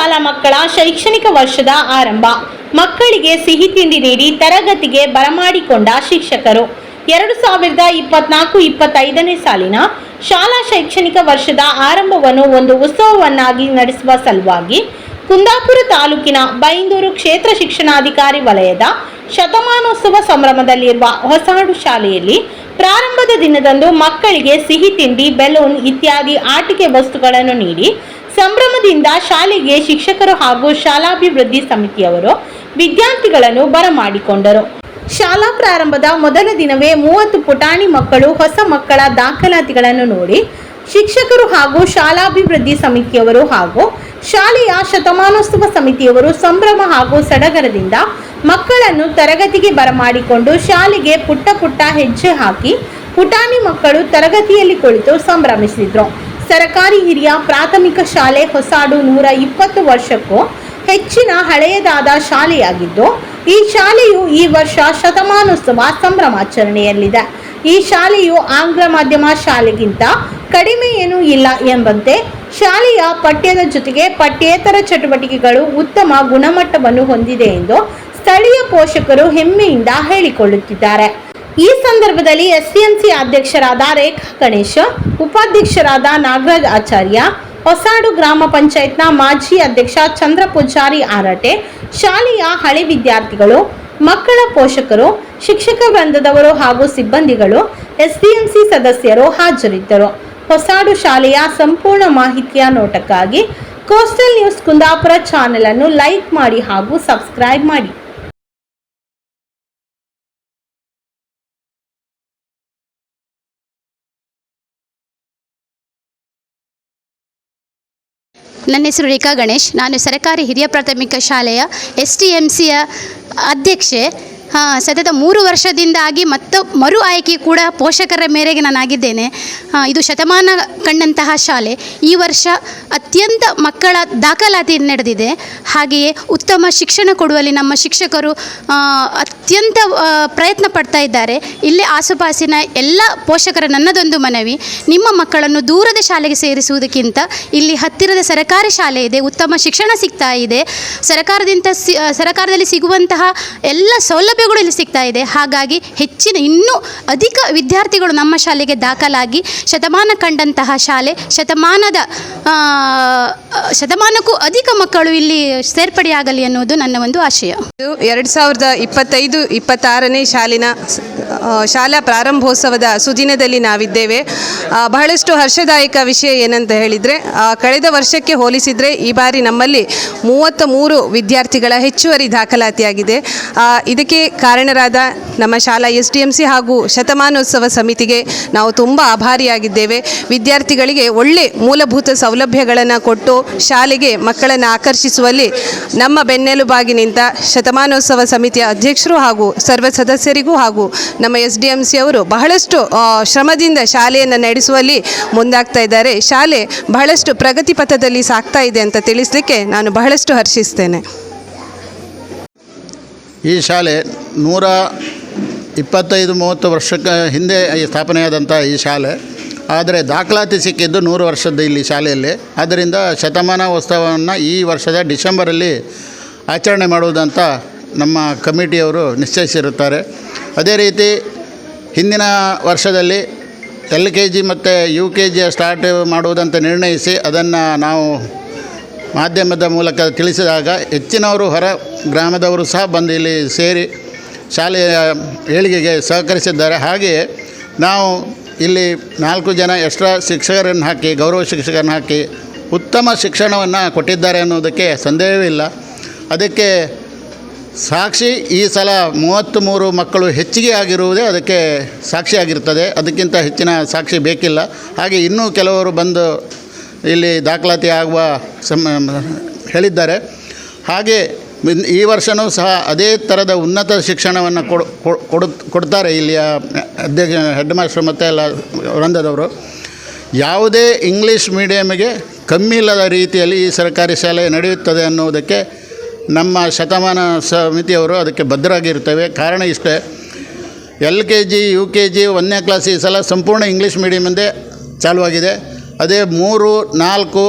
ಶಾಲಾ ಮಕ್ಕಳ ಶೈಕ್ಷಣಿಕ ವರ್ಷದ ಆರಂಭ. ಮಕ್ಕಳಿಗೆ ಸಿಹಿ ತಿಂಡಿ ನೀಡಿ ತರಗತಿಗೆ ಬರಮಾಡಿಕೊಂಡ ಶಿಕ್ಷಕರು. ಎರಡು ಸಾವಿರದ ಇಪ್ಪತ್ನಾಲ್ಕು ಇಪ್ಪತ್ತೈದನೇ ಸಾಲಿನ ಶಾಲಾ ಶೈಕ್ಷಣಿಕ ವರ್ಷದ ಆರಂಭವನ್ನು ಒಂದು ಉತ್ಸವವನ್ನಾಗಿ ನಡೆಸುವ ಸಲುವಾಗಿ ಕುಂದಾಪುರ ತಾಲೂಕಿನ ಬೈಂದೂರು ಕ್ಷೇತ್ರ ಶಿಕ್ಷಣಾಧಿಕಾರಿ ವಲಯದ ಶತಮಾನೋತ್ಸವ ಸಂಭ್ರಮದಲ್ಲಿರುವ ಹೊಸಾಡು ಶಾಲೆಯಲ್ಲಿ ಪ್ರಾರಂಭದ ದಿನದಂದು ಮಕ್ಕಳಿಗೆ ಸಿಹಿ ತಿಂಡಿ, ಬೆಲೂನ್ ಇತ್ಯಾದಿ ಆಟಿಕೆ ವಸ್ತುಗಳನ್ನು ನೀಡಿ ಸಂಭ್ರಮದಿಂದ ಶಾಲೆಗೆ ಶಿಕ್ಷಕರು ಹಾಗೂ ಶಾಲಾಭಿವೃದ್ಧಿ ಸಮಿತಿಯವರು ವಿದ್ಯಾರ್ಥಿಗಳನ್ನು ಬರಮಾಡಿಕೊಂಡರು. ಶಾಲಾ ಪ್ರಾರಂಭದ ಮೊದಲ ದಿನವೇ ಮೂವತ್ತು ಪುಟಾಣಿ ಮಕ್ಕಳು ಹೊಸ ಮಕ್ಕಳ ದಾಖಲಾತಿಗಳನ್ನು ನೋಡಿ ಶಿಕ್ಷಕರು ಹಾಗೂ ಶಾಲಾಭಿವೃದ್ಧಿ ಸಮಿತಿಯವರು ಹಾಗೂ ಶಾಲೆಯ ಶತಮಾನೋತ್ಸವ ಸಮಿತಿಯವರು ಸಂಭ್ರಮ ಹಾಗೂ ಸಡಗರದಿಂದ ಮಕ್ಕಳನ್ನು ತರಗತಿಗೆ ಬರಮಾಡಿಕೊಂಡು ಶಾಲೆಗೆ ಪುಟ್ಟ ಪುಟ್ಟ ಹೆಜ್ಜೆ ಹಾಕಿ ಪುಟಾಣಿ ಮಕ್ಕಳು ತರಗತಿಯಲ್ಲಿ ಕುಳಿತು ಸಂಭ್ರಮಿಸಿದ್ರು. ಸರಕಾರಿ ಹಿರಿಯ ಪ್ರಾಥಮಿಕ ಶಾಲೆ ಹೊಸಾಡು ನೂರ ಇಪ್ಪತ್ತು ವರ್ಷಕ್ಕೂ ಹೆಚ್ಚಿನ ಹಳೆಯದಾದ ಶಾಲೆಯಾಗಿದ್ದು, ಈ ಶಾಲೆಯು ಈ ವರ್ಷ ಶತಮಾನೋತ್ಸವ ಸಂಭ್ರಮಾಚರಣೆಯಲ್ಲಿದೆ. ಈ ಶಾಲೆಯು ಆಂಗ್ಲ ಮಾಧ್ಯಮ ಶಾಲೆಗಿಂತ ಕಡಿಮೆ ಏನೂ ಇಲ್ಲ ಎಂಬಂತೆ ಶಾಲೆಯ ಪಠ್ಯದ ಜೊತೆಗೆ ಪಠ್ಯೇತರ ಚಟುವಟಿಕೆಗಳು ಉತ್ತಮ ಗುಣಮಟ್ಟವನ್ನು ಹೊಂದಿದೆ ಎಂದು ಸ್ಥಳೀಯ ಪೋಷಕರು ಹೆಮ್ಮೆಯಿಂದ ಹೇಳಿಕೊಳ್ಳುತ್ತಿದ್ದಾರೆ. ಈ ಸಂದರ್ಭದಲ್ಲಿ ಎಸ್ಡಿಎಂಸಿ ಅಧ್ಯಕ್ಷರಾದ ರೇಖಾ ಗಣೇಶ್, ಉಪಾಧ್ಯಕ್ಷರಾದ ನಾಗರಾಜ್ ಆಚಾರ್ಯ, ಹೊಸಾಡು ಗ್ರಾಮ ಪಂಚಾಯತ್ನ ಮಾಜಿ ಅಧ್ಯಕ್ಷ ಚಂದ್ರ ಪೂಜಾರಿ ಆರಟೆ, ಶಾಲೆಯ ಹಳೆ ವಿದ್ಯಾರ್ಥಿಗಳು, ಮಕ್ಕಳ ಪೋಷಕರು, ಶಿಕ್ಷಕ ವೃಂದದವರು ಹಾಗೂ ಸಿಬ್ಬಂದಿಗಳು, ಎಸ್ಡಿಎಂಸಿ ಸದಸ್ಯರು ಹಾಜರಿದ್ದರು. ಹೊಸಾಡು ಶಾಲೆಯ ಸಂಪೂರ್ಣ ಮಾಹಿತಿಯ ನೋಟಕ್ಕಾಗಿ ಕೋಸ್ಟಲ್ ನ್ಯೂಸ್ ಕುಂದಾಪುರ ಚಾನೆಲ್ ಅನ್ನು ಲೈಕ್ ಮಾಡಿ ಹಾಗೂ ಸಬ್ಸ್ಕ್ರೈಬ್ ಮಾಡಿ. ನನ್ನ ಹೆಸರು ರೇಖಾ ಗಣೇಶ್. ನಾನು ಸರ್ಕಾರಿ ಹಿರಿಯ ಪ್ರಾಥಮಿಕ ಶಾಲೆಯ ಎಸ್ ಟಿ ಎಂ ಸಿಯ ಅಧ್ಯಕ್ಷೆ. ಹಾ, ಸತತ ಮೂರು ವರ್ಷದಿಂದಾಗಿ ಮತ್ತು ಮರು ಆಯ್ಕೆ ಕೂಡ ಪೋಷಕರ ಮೇರೆಗೆ ನಾನಾಗಿದ್ದೇನೆ ಆಗಿದ್ದೇನೆ. ಇದು ಶತಮಾನ ಕಂಡಂತಹ ಶಾಲೆ. ಈ ವರ್ಷ ಅತ್ಯಂತ ಮಕ್ಕಳ ದಾಖಲಾತಿ ನಡೆದಿದೆ. ಹಾಗೆಯೇ ಉತ್ತಮ ಶಿಕ್ಷಣ ಕೊಡುವಲ್ಲಿ ನಮ್ಮ ಶಿಕ್ಷಕರು ಅತ್ಯಂತ ಪ್ರಯತ್ನ ಪಡ್ತಾ ಇದ್ದಾರೆ. ಇಲ್ಲಿ ಆಸುಪಾಸಿನ ಎಲ್ಲ ಪೋಷಕರ ನನ್ನದೊಂದು ಮನವಿ ನಿಮ್ಮ ಮಕ್ಕಳನ್ನು ದೂರದ ಶಾಲೆಗೆ ಸೇರಿಸುವುದಕ್ಕಿಂತ ಇಲ್ಲಿ ಹತ್ತಿರದ ಸರಕಾರಿ ಶಾಲೆ ಇದೆ ಉತ್ತಮ ಶಿಕ್ಷಣ ಸಿಗ್ತಾ ಇದೆ. ಸರಕಾರದಿಂದ ಸಿ ಸರಕಾರದಲ್ಲಿ ಸಿಗುವಂತಹ ಎಲ್ಲ ಸೌಲಭ್ಯಗಳು ಇಲ್ಲಿ ಸಿಗ್ತಾ ಇದೆ. ಹಾಗಾಗಿ ಹೆಚ್ಚಿನ ಇನ್ನೂ ಅಧಿಕ ವಿದ್ಯಾರ್ಥಿಗಳು ನಮ್ಮ ಶಾಲೆಗೆ ದಾಖಲಾಗಿ ಶತಮಾನ ಕಂಡಂತಹ ಶಾಲೆ, ಶತಮಾನದ ಶತಮಾನಕ್ಕೂ ಅಧಿಕ ಮಕ್ಕಳು ಇಲ್ಲಿ ಸೇರ್ಪಡೆಯಾಗಲಿ ಅನ್ನೋದು ನನ್ನ ಒಂದು ಆಶಯ. ಎರಡು ಸಾವಿರದ ಇಪ್ಪತ್ತೈದು, ಇಪ್ಪತ್ತಾರನೇ ಶಾಲಿನ ಶಾಲಾ ಪ್ರಾರಂಭೋತ್ಸವದ ಸುದಿನದಲ್ಲಿ ನಾವಿದ್ದೇವೆ. ಬಹಳಷ್ಟು ಹರ್ಷದಾಯಕ ವಿಷಯ ಏನಂತ ಹೇಳಿದರೆ ಕಳೆದ ವರ್ಷಕ್ಕೆ ಹೋಲಿಸಿದರೆ ಈ ಬಾರಿ ನಮ್ಮಲ್ಲಿ ಮೂವತ್ತ ಮೂರು ವಿದ್ಯಾರ್ಥಿಗಳ ಹೆಚ್ಚುವರಿ ದಾಖಲಾತಿಯಾಗಿದೆ. ಇದಕ್ಕೆ ಕಾರಣರಾದ ನಮ್ಮ ಶಾಲಾ ಎಸ್ ಡಿ ಎಂ ಸಿ ಹಾಗೂ ಶತಮಾನೋತ್ಸವ ಸಮಿತಿಗೆ ನಾವು ತುಂಬ ಆಭಾರಿಯಾಗಿದ್ದೇವೆ. ವಿದ್ಯಾರ್ಥಿಗಳಿಗೆ ಒಳ್ಳೆ ಮೂಲಭೂತ ಸೌಲಭ್ಯಗಳನ್ನು ಕೊಟ್ಟು ಶಾಲೆಗೆ ಮಕ್ಕಳನ್ನು ಆಕರ್ಷಿಸುವಲ್ಲಿ ನಮ್ಮ ಬೆನ್ನೆಲುಬಾಗಿ ನಿಂತ ಶತಮಾನೋತ್ಸವ ಸಮಿತಿಯ ಅಧ್ಯಕ್ಷರು ಹಾಗೂ ಸರ್ವ ಸದಸ್ಯರಿಗೂ ಹಾಗೂ ನಮ್ಮ ಎಸ್ ಡಿ ಎಂ ಸಿ ಅವರು ಬಹಳಷ್ಟು ಶ್ರಮದಿಂದ ಶಾಲೆಯನ್ನು ನಡೆಸುವಲ್ಲಿ ಮುಂದಾಗ್ತಾ ಇದ್ದಾರೆ. ಶಾಲೆ ಬಹಳಷ್ಟು ಪ್ರಗತಿ ಪಥದಲ್ಲಿ ಸಾಗ್ತಾ ಇದೆ ಅಂತ ತಿಳಿಸಲಿಕ್ಕೆ ನಾನು ಬಹಳಷ್ಟು ಹರ್ಷಿಸ್ತೇನೆ. ಈ ಶಾಲೆ ನೂರ ಇಪ್ಪತ್ತೈದು ಮೂವತ್ತು ವರ್ಷಕ್ಕೆ ಹಿಂದೆ ಸ್ಥಾಪನೆಯಾದಂಥ ಈ ಶಾಲೆ. ಆದರೆ ದಾಖಲಾತಿ ಸಿಕ್ಕಿದ್ದು ನೂರು ವರ್ಷದ ಇಲ್ಲಿ ಶಾಲೆಯಲ್ಲಿ. ಆದ್ದರಿಂದ ಶತಮಾನ ಉತ್ಸವವನ್ನು ಈ ವರ್ಷದ ಡಿಸೆಂಬರಲ್ಲಿ ಆಚರಣೆ ಮಾಡುವುದಂತ ನಮ್ಮ ಕಮಿಟಿಯವರು ನಿಶ್ಚಯಿಸಿರುತ್ತಾರೆ. ಅದೇ ರೀತಿ ಹಿಂದಿನ ವರ್ಷದಲ್ಲಿ ಎಲ್ ಕೆ ಜಿ ಮತ್ತು ಯು ಕೆ ಜಿಯ ಸ್ಟಾರ್ಟ್ ಮಾಡುವುದಂತ ನಿರ್ಣಯಿಸಿ ಅದನ್ನು ನಾವು ಮಾಧ್ಯಮದ ಮೂಲಕ ತಿಳಿಸಿದಾಗ ಹೆಚ್ಚಿನವರು ಹೊರ ಗ್ರಾಮದವರು ಸಹ ಬಂದು ಇಲ್ಲಿ ಸೇರಿ ಶಾಲೆಯ ಏಳಿಗೆಗೆ ಸಹಕರಿಸಿದ್ದಾರೆ. ಹಾಗೆಯೇ ನಾವು ಇಲ್ಲಿ ನಾಲ್ಕು ಜನ ಎಕ್ಸ್ಟ್ರಾ ಶಿಕ್ಷಕರನ್ನು ಹಾಕಿ, ಗೌರವ ಶಿಕ್ಷಕರನ್ನು ಹಾಕಿ ಉತ್ತಮ ಶಿಕ್ಷಣವನ್ನು ಕೊಟ್ಟಿದ್ದಾರೆ ಅನ್ನೋದಕ್ಕೆ ಸಂದೇಹವಿಲ್ಲ ಅದಕ್ಕೆ ಸಾಕ್ಷಿ ಈ ಸಲ ಮೂವತ್ತ್ಮೂರು ಮಕ್ಕಳು ಹೆಚ್ಚಿಗೆ ಆಗಿರುವುದೇ ಅದಕ್ಕೆ ಸಾಕ್ಷಿಯಾಗಿರ್ತದೆ ಅದಕ್ಕಿಂತ ಹೆಚ್ಚಿನ ಸಾಕ್ಷಿ ಬೇಕಿಲ್ಲ. ಹಾಗೆ ಇನ್ನೂ ಕೆಲವರು ಬಂದು ಇಲ್ಲಿ ದಾಖಲಾತಿ ಆಗುವ ಸಮ ಹೇಳಿದ್ದಾರೆ. ಹಾಗೆ ಈ ವರ್ಷವೂ ಸಹ ಅದೇ ಥರದ ಉನ್ನತ ಶಿಕ್ಷಣವನ್ನು ಕೊಡು ಕೊಡು ಕೊಡ್ತಾರೆ ಇಲ್ಲಿಯ ಅಧ್ಯಕ್ಷ, ಹೆಡ್ ಮಾಸ್ಟರ್ ಮತ್ತು ಎಲ್ಲ ವೃಂದದವರು. ಯಾವುದೇ ಇಂಗ್ಲೀಷ್ ಮೀಡಿಯಮಿಗೆ ಕಮ್ಮಿ ಇಲ್ಲದ ರೀತಿಯಲ್ಲಿ ಈ ಸರ್ಕಾರಿ ಶಾಲೆ ನಡೆಯುತ್ತದೆ ಅನ್ನುವುದಕ್ಕೆ ನಮ್ಮ ಶತಮಾನ ಸಮಿತಿಯವರು ಅದಕ್ಕೆ ಬದ್ಧರಾಗಿರ್ತೇವೆ ಕಾರಣ ಇಷ್ಟೇ, L K G, U K G, ಒಂದನೇ ಕ್ಲಾಸ್ ಈ ಸಲ ಸಂಪೂರ್ಣ ಇಂಗ್ಲೀಷ್ ಮೀಡಿಯಮಿಂದೇ ಚಾಲುವಾಗಿದೆ. ಅದೇ ಮೂರು, ನಾಲ್ಕು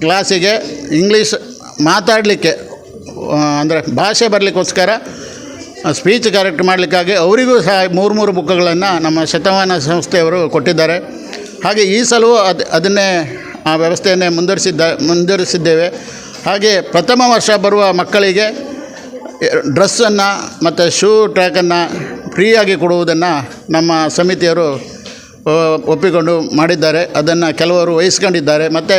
ಕ್ಲಾಸಿಗೆ ಇಂಗ್ಲೀಷ್ ಮಾತಾಡಲಿಕ್ಕೆ ಅಂದರೆ ಭಾಷೆ ಬರಲಿಕ್ಕೋಸ್ಕರ ಸ್ಪೀಚ್ ಕರೆಕ್ಟ್ ಮಾಡಲಿಕ್ಕಾಗಿ ಅವರಿಗೂ ಸಹ ಮೂರು ಮೂರು ಬುಕ್ಗಳನ್ನು ನಮ್ಮ ಶತಮಾನ ಸಂಸ್ಥೆಯವರು ಕೊಟ್ಟಿದ್ದಾರೆ. ಹಾಗೆ ಈ ಸಲವೂ ಅದು, ಅದನ್ನೇ ಆ ವ್ಯವಸ್ಥೆಯನ್ನೇ ಮುಂದುವರಿಸಿದ್ದ, ಮುಂದುವರಿಸಿದ್ದೇವೆ. ಹಾಗೆ ಪ್ರಥಮ ವರ್ಷ ಬರುವ ಮಕ್ಕಳಿಗೆ ಡ್ರೆಸ್ಸನ್ನು ಮತ್ತು ಶೂ, ಟ್ರ್ಯಾಕನ್ನು ಫ್ರೀಯಾಗಿ ಕೊಡುವುದನ್ನು ನಮ್ಮ ಸಮಿತಿಯವರು ಒಪ್ಪಿಕೊಂಡು ಮಾಡಿದ್ದಾರೆ. ಅದನ್ನು ಕೆಲವರು ವಹಿಸ್ಕೊಂಡಿದ್ದಾರೆ. ಮತ್ತು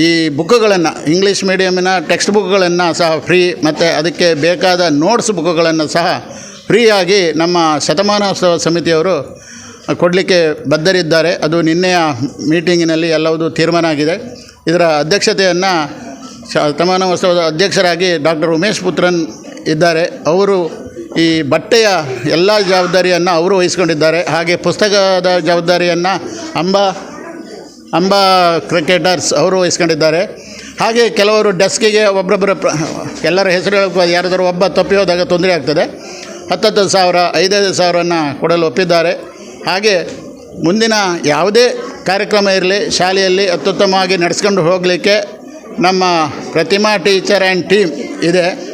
ಈ ಬುಕ್ಗಳನ್ನು ಇಂಗ್ಲೀಷ್ ಮೀಡಿಯಮಿನ ಟೆಕ್ಸ್ಟ್ ಬುಕ್ಗಳನ್ನು ಸಹ ಫ್ರೀ ಮತ್ತು ಅದಕ್ಕೆ ಬೇಕಾದ ನೋಟ್ಸ್ ಬುಕ್ಗಳನ್ನು ಸಹ ಫ್ರೀಯಾಗಿ ನಮ್ಮ ಶತಮಾನೋತ್ಸವ ಸಮಿತಿಯವರು ಕೊಡಲಿಕ್ಕೆ ಬದ್ಧರಿದ್ದಾರೆ. ಅದು ನಿನ್ನೆಯ ಮೀಟಿಂಗಿನಲ್ಲಿ ಎಲ್ಲವೂ ತೀರ್ಮಾನ ಆಗಿದೆ ಇದರ ಅಧ್ಯಕ್ಷತೆಯನ್ನು ಶತಮಾನೋತ್ಸವದ ಅಧ್ಯಕ್ಷರಾಗಿ ಡಾಕ್ಟರ್ ಉಮೇಶ್ ಪುತ್ರನ್ ಇದ್ದಾರೆ. ಅವರು ಈ ಬಟ್ಟೆಯ ಎಲ್ಲ ಜವಾಬ್ದಾರಿಯನ್ನು ಅವರು ವಹಿಸ್ಕೊಂಡಿದ್ದಾರೆ. ಹಾಗೆ ಪುಸ್ತಕದ ಜವಾಬ್ದಾರಿಯನ್ನು ಅಂಬಾ ಅಂಬಾ ಕ್ರಿಕೆಟರ್ಸ್ ಅವರು ವಹಿಸ್ಕೊಂಡಿದ್ದಾರೆ. ಹಾಗೆ ಕೆಲವರು ಡೆಸ್ಕಿಗೆ ಒಬ್ಬರೊಬ್ಬರ ಪ್ರ, ಎಲ್ಲರ ಹೆಸರು ಯಾರಾದರೂ ಒಬ್ಬ ತಪ್ಪಿ ಹೋದಾಗ ತೊಂದರೆ ಆಗ್ತದೆ. ಹತ್ತತ್ತು ಸಾವಿರ, ಐದೈದು ಸಾವಿರವನ್ನು ಕೊಡಲು ಒಪ್ಪಿದ್ದಾರೆ. ಹಾಗೆ ಮುಂದಿನ ಯಾವುದೇ ಕಾರ್ಯಕ್ರಮ ಇರಲಿ, ಶಾಲೆಯಲ್ಲಿ ಅತ್ಯುತ್ತಮವಾಗಿ ನಡೆಸ್ಕೊಂಡು ಹೋಗಲಿಕ್ಕೆ ನಮ್ಮ ಪ್ರತಿಮಾ ಟೀಚರ್ ಆ್ಯಂಡ್ ಟೀಮ್ ಇದೆ.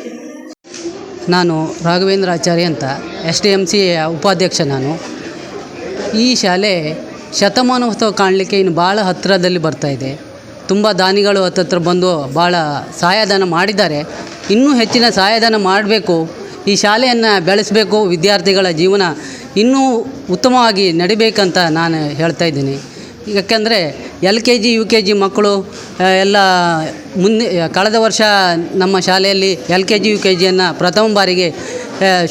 ನಾನು ರಾಘವೇಂದ್ರ ಆಚಾರ್ಯ ಅಂತ, ಎಸ್ ಡಿ ಎಂ ಸಿ ಉಪಾಧ್ಯಕ್ಷ ನಾನು. ಈ ಶಾಲೆ ಶತಮಾನೋತ್ಸವ ಕಾಣಲಿಕ್ಕೆ ಇನ್ನು ಭಾಳ ಹತ್ತಿರದಲ್ಲಿ ಬರ್ತಾ ಇದೆ. ತುಂಬ ದಾನಿಗಳು ಹತ್ತತ್ರ ಬಂದು ಭಾಳ ಸಹಾಯಧನ ಮಾಡಿದ್ದಾರೆ. ಇನ್ನೂ ಹೆಚ್ಚಿನ ಸಹಾಯಧನ ಮಾಡಬೇಕು. ಈ ಶಾಲೆಯನ್ನು ಬೆಳೆಸಬೇಕು ವಿದ್ಯಾರ್ಥಿಗಳ ಜೀವನ ಇನ್ನೂ ಉತ್ತಮವಾಗಿ ನಡಿಬೇಕಂತ ನಾನು ಹೇಳ್ತಾ ಇದ್ದೀನಿ. ಯಾಕೆಂದರೆ L K G, U K G ಮಕ್ಕಳು ಎಲ್ಲ ಮುಂದೆ, ಕಳೆದ ವರ್ಷ ನಮ್ಮ ಶಾಲೆಯಲ್ಲಿ L K G, U K ಜಿಯನ್ನು ಪ್ರಥಮ ಬಾರಿಗೆ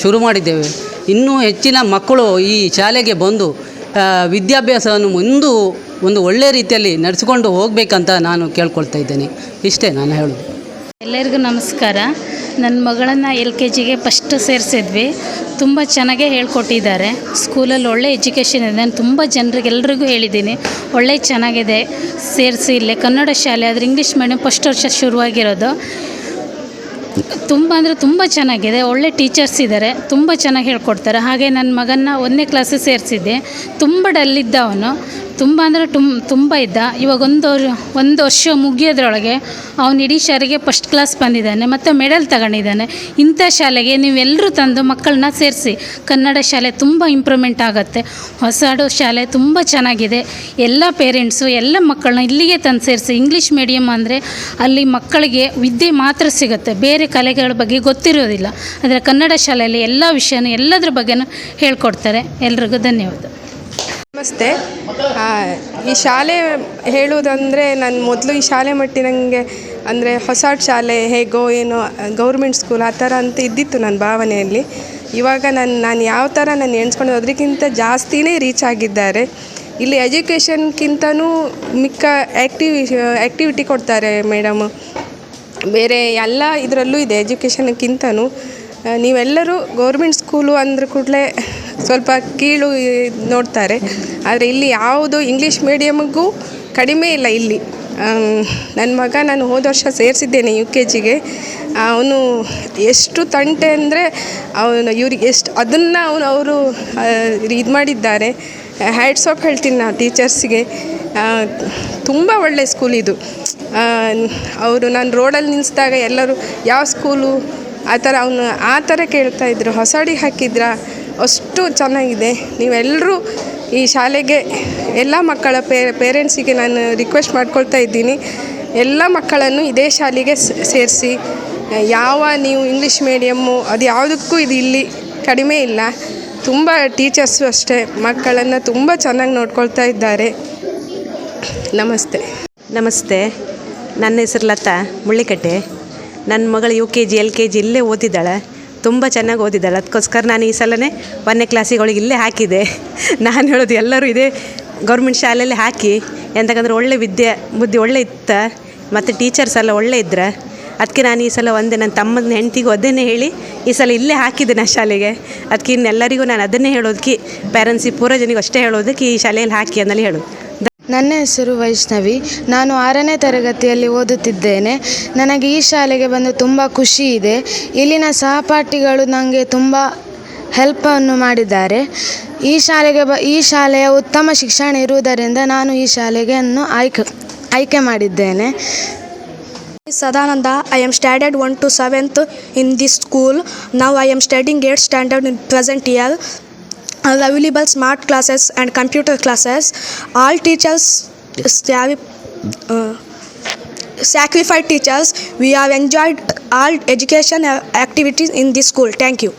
ಶುರು ಮಾಡಿದ್ದೇವೆ. ಇನ್ನೂ ಹೆಚ್ಚಿನ ಮಕ್ಕಳು ಈ ಶಾಲೆಗೆ ಬಂದು ವಿದ್ಯಾಭ್ಯಾಸವನ್ನು ಮುಂದು ಒಂದು ಒಳ್ಳೆಯ ರೀತಿಯಲ್ಲಿ ನಡೆಸಿಕೊಂಡು ಹೋಗಬೇಕಂತ ನಾನು ಕೇಳ್ಕೊಳ್ತಾ ಇದ್ದೇನೆ. ಇಷ್ಟೇ ನಾನು ಹೇಳೋದು. ಎಲ್ಲರಿಗೂ ನಮಸ್ಕಾರ. ನನ್ನ ಮಗಳನ್ನು ಎಲ್ ಕೆ ಜಿಗೆ ಫಸ್ಟ್ ಸೇರಿಸಿದ್ವಿ. ತುಂಬ ಚೆನ್ನಾಗೇ ಹೇಳ್ಕೊಟ್ಟಿದ್ದಾರೆ. ಸ್ಕೂಲಲ್ಲಿ ಒಳ್ಳೆ ಎಜುಕೇಷನ್ ಇದೆ. ನಾನು ತುಂಬ ಜನರಿಗೆ ಎಲ್ರಿಗೂ ಹೇಳಿದ್ದೀನಿ. ಒಳ್ಳೆ ಚೆನ್ನಾಗಿದೆ. ಸೇರಿಸಿ, ಇಲ್ಲೇ ಕನ್ನಡ ಶಾಲೆ, ಆದರೆ ಇಂಗ್ಲೀಷ್ ಮೀಡಿಯಮ್ ಫಸ್ಟ್ ವರ್ಷ ಶುರುವಾಗಿರೋದು. ತುಂಬ ಅಂದರೆ ತುಂಬ ಚೆನ್ನಾಗಿದೆ. ಒಳ್ಳೆ ಟೀಚರ್ಸ್ ಇದ್ದಾರೆ ತುಂಬ ಚೆನ್ನಾಗಿ ಹೇಳ್ಕೊಡ್ತಾರೆ. ಹಾಗೆ ನನ್ನ ಮಗನ ಒಂದನೇ ಕ್ಲಾಸಿಗೆ ಸೇರಿಸಿದ್ದೆ. ತುಂಬ ಡಲ್ಲಿದ್ದ ಅವನು. ತುಂಬ ಅಂದರೆ ತುಂ ತುಂಬ ಇದ್ದ. ಇವಾಗ ಒಂದು ಒಂದು ವರ್ಷ ಮುಗಿಯೋದ್ರೊಳಗೆ ಅವನು ಇಡೀ ಶಾಲೆಗೆ ಫಸ್ಟ್ ಕ್ಲಾಸ್ ಬಂದಿದ್ದಾನೆ. ಮತ್ತು ಮೆಡಲ್ ತಗೊಂಡಿದ್ದಾನೆ. ಇಂಥ ಶಾಲೆಗೆ ನೀವೆಲ್ಲರೂ ತಂದು ಮಕ್ಕಳನ್ನ ಸೇರಿಸಿ. ಕನ್ನಡ ಶಾಲೆ ತುಂಬ ಇಂಪ್ರೂವ್ಮೆಂಟ್ ಆಗುತ್ತೆ. ಹೊಸಾಡು ಶಾಲೆ ತುಂಬ ಚೆನ್ನಾಗಿದೆ. ಎಲ್ಲ ಪೇರೆಂಟ್ಸು ಎಲ್ಲ ಮಕ್ಕಳನ್ನ ಇಲ್ಲಿಗೆ ತಂದು ಸೇರಿಸಿ. ಇಂಗ್ಲೀಷ್ ಮೀಡಿಯಮ್ ಅಂದರೆ ಅಲ್ಲಿ ಮಕ್ಕಳಿಗೆ ವಿದ್ಯೆ ಮಾತ್ರ ಸಿಗುತ್ತೆ. ಬೇರೆ ಕಲೆಗಳ ಬಗ್ಗೆ ಗೊತ್ತಿರೋದಿಲ್ಲ. ಆದರೆ ಕನ್ನಡ ಶಾಲೆಯಲ್ಲಿ ಎಲ್ಲ ವಿಷಯನ ಎಲ್ಲದರ ಬಗ್ಗೆನೂ ಹೇಳ್ಕೊಡ್ತಾರೆ. ಎಲ್ರಿಗೂ ಧನ್ಯವಾದ. ನಮಸ್ತೆ. ಈ ಶಾಲೆ ಹೇಳುವುದಂದರೆ ನಾನು ಮೊದಲು ಈ ಶಾಲೆ ಮಟ್ಟಿ ನನಗೆ ಅಂದರೆ ಹೊಸ ಶಾಲೆ ಹೇಗೋ ಏನೋ, ಗೌರ್ಮೆಂಟ್ ಸ್ಕೂಲ್ ಆ ಥರ ಅಂತ ಇದ್ದಿತ್ತು ನನ್ನ ಭಾವನೆಯಲ್ಲಿ. ಇವಾಗ ನಾನು ನಾನು ಯಾವ ಥರ ನಾನು ಎಣಿಸ್ಕೊಂಡು ಅದಕ್ಕಿಂತ ಜಾಸ್ತಿನೇ ರೀಚ್ ಆಗಿದ್ದಾರೆ. ಇಲ್ಲಿ ಎಜುಕೇಷನ್ಗಿಂತನೂ ಮಿಕ್ಕ ಆ್ಯಕ್ಟಿವಿ ಆ್ಯಕ್ಟಿವಿಟಿ ಕೊಡ್ತಾರೆ ಮೇಡಮು. ಬೇರೆ ಎಲ್ಲ ಇದರಲ್ಲೂ ಇದೆ ಎಜುಕೇಷನ್ಗಿಂತನೂ ನೀವೆಲ್ಲರೂ ಗೌರ್ಮೆಂಟ್ ಸ್ಕೂಲು ಅಂದ್ರೆ ಕೂಡಲೇ ಸ್ವಲ್ಪ ಕೀಳು ನೋಡ್ತಾರೆ. ಆದರೆ ಇಲ್ಲಿ ಯಾವುದು ಇಂಗ್ಲೀಷ್ ಮೀಡಿಯಮ್ಗೂ ಕಡಿಮೆ ಇಲ್ಲ ಇಲ್ಲಿ. ನನ್ನ ಮಗ ನಾನು ಹೋದ ವರ್ಷ ಸೇರಿಸಿದ್ದೇನೆ ಯು ಕೆ ಜಿಗೆ. ಅವನು ಎಷ್ಟು ತಂಟೆ ಅಂದರೆ ಅವನು ಇವ್ರಿಗೆ ಎಷ್ಟು ಅದನ್ನು ಅವನು ಅವರು ಇದು ಮಾಡಿದ್ದಾರೆ. ಹ್ಯಾಟ್ಸ್ ಆಫ್ ಹೇಳ್ತೀನಿ ನಾ ಟೀಚರ್ಸ್ಗೆ. ತುಂಬ ಒಳ್ಳೆ ಸ್ಕೂಲ್ ಇದು. ಅವರು ನಾನು ರೋಡಲ್ಲಿ ನಿಲ್ಲಿಸಿದಾಗ ಎಲ್ಲರೂ ಯಾವ ಸ್ಕೂಲು, ಆ ಥರ ಅವನು ಆ ಥರ ಕೇಳ್ತಾಯಿದ್ರು ಹೊಸಡಿ ಹಾಕಿದ್ರಾ ಅಷ್ಟು ಚೆನ್ನಾಗಿದೆ. ನೀವೆಲ್ಲರೂ ಈ ಶಾಲೆಗೆ ಎಲ್ಲ ಮಕ್ಕಳ ಪೇರೆಂಟ್ಸಿಗೆ ನಾನು ರಿಕ್ವೆಸ್ಟ್ ಮಾಡ್ಕೊಳ್ತಾ ಇದ್ದೀನಿ. ಎಲ್ಲ ಮಕ್ಕಳನ್ನು ಇದೇ ಶಾಲೆಗೆ ಸೇರಿಸಿ. ಯಾವ ನೀವು ಇಂಗ್ಲೀಷ್ ಮೀಡಿಯಮ್ಮು ಅದು ಯಾವುದಕ್ಕೂ ಇದು ಇಲ್ಲಿ ಕಡಿಮೆ ಇಲ್ಲ. ತುಂಬ ಟೀಚರ್ಸು ಅಷ್ಟೇ. ಮಕ್ಕಳನ್ನು ತುಂಬ ಚೆನ್ನಾಗಿ ನೋಡ್ಕೊಳ್ತಾ ಇದ್ದಾರೆ. ನಮಸ್ತೆ. ನಮಸ್ತೆ. ನನ್ನ ಹೆಸರು ಲತಾ ಮುಳ್ಳಿಕಟ್ಟೆ. ನನ್ನ ಮಗಳು U K G L K G ಇಲ್ಲೇ ಓದಿದ್ದಾಳೆ. ತುಂಬ ಚೆನ್ನಾಗಿ ಓದಿದ್ದಾಳೆ. ಅದಕ್ಕೋಸ್ಕರ ನಾನು ಈ ಸಲನೇ ಒಂದನೇ ಕ್ಲಾಸಿಗಳಿಗೆ ಇಲ್ಲೇ ಹಾಕಿದೆ ನಾನು ಹೇಳೋದು ಎಲ್ಲರೂ ಇದೇ ಗೌರ್ಮೆಂಟ್ ಶಾಲೆಯಲ್ಲಿ ಹಾಕಿ ಎಂತಕ್ಕಂದ್ರೆ ಒಳ್ಳೆ ವಿದ್ಯೆ ಬುದ್ಧಿ ಒಳ್ಳೆ ಇತ್ತ, ಮತ್ತು ಟೀಚರ್ಸ್ ಎಲ್ಲ ಒಳ್ಳೆ ಇದ್ರೆ. ಅದಕ್ಕೆ ನಾನು ಈ ಸಲ ಒಂದೇ ನನ್ನ ತಮ್ಮನ ಹೆಂಡ್ತಿಗೂ ಅದನ್ನೇ ಹೇಳಿ ಈ ಸಲ ಇಲ್ಲೇ ಹಾಕಿದ್ದೆ ನಾನು ಶಾಲೆಗೆ. ಅದಕ್ಕೆ ಇನ್ನೆಲ್ಲರಿಗೂ ನಾನು ಅದನ್ನೇ ಹೇಳೋದಕ್ಕೆ ಪೇರೆಂಟ್ಸಿಗೆ ಪೂರ ಜನಿಗೂ ಅಷ್ಟೇ ಹೇಳೋದಕ್ಕೆ ಈ ಶಾಲೆಯಲ್ಲಿ ಹಾಕಿ ಅಂದಲ್ಲಿ ಹೇಳೋದು. ನನ್ನ ಹೆಸರು ವೈಷ್ಣವಿ. ನಾನು ಆರನೇ ತರಗತಿಯಲ್ಲಿ ಓದುತ್ತಿದ್ದೇನೆ. ನನಗೆ ಈ ಶಾಲೆಗೆ ಬಂದು ತುಂಬ ಖುಷಿ ಇದೆ. ಇಲ್ಲಿನ ಸಹಪಾಠಿಗಳು ನನಗೆ ತುಂಬ ಹೆಲ್ಪನ್ನು ಮಾಡಿದ್ದಾರೆ. ಈ ಶಾಲೆಗೆ ಬ, ಈ ಶಾಲೆಯ ಉತ್ತಮ ಶಿಕ್ಷಣ ಇರುವುದರಿಂದ ನಾನು ಈ ಶಾಲೆಗೆ ಅನ್ನು ಆಯ್ಕೆ ಆಯ್ಕೆ ಮಾಡಿದ್ದೇನೆ. Sadananda, I am studied 1 to 7th in this school. Now I am studying 8th standard in present year. Available smart classes and computer classes. All teachers uh, sacrificed teachers. We have enjoyed all education activities in this school. Thank you.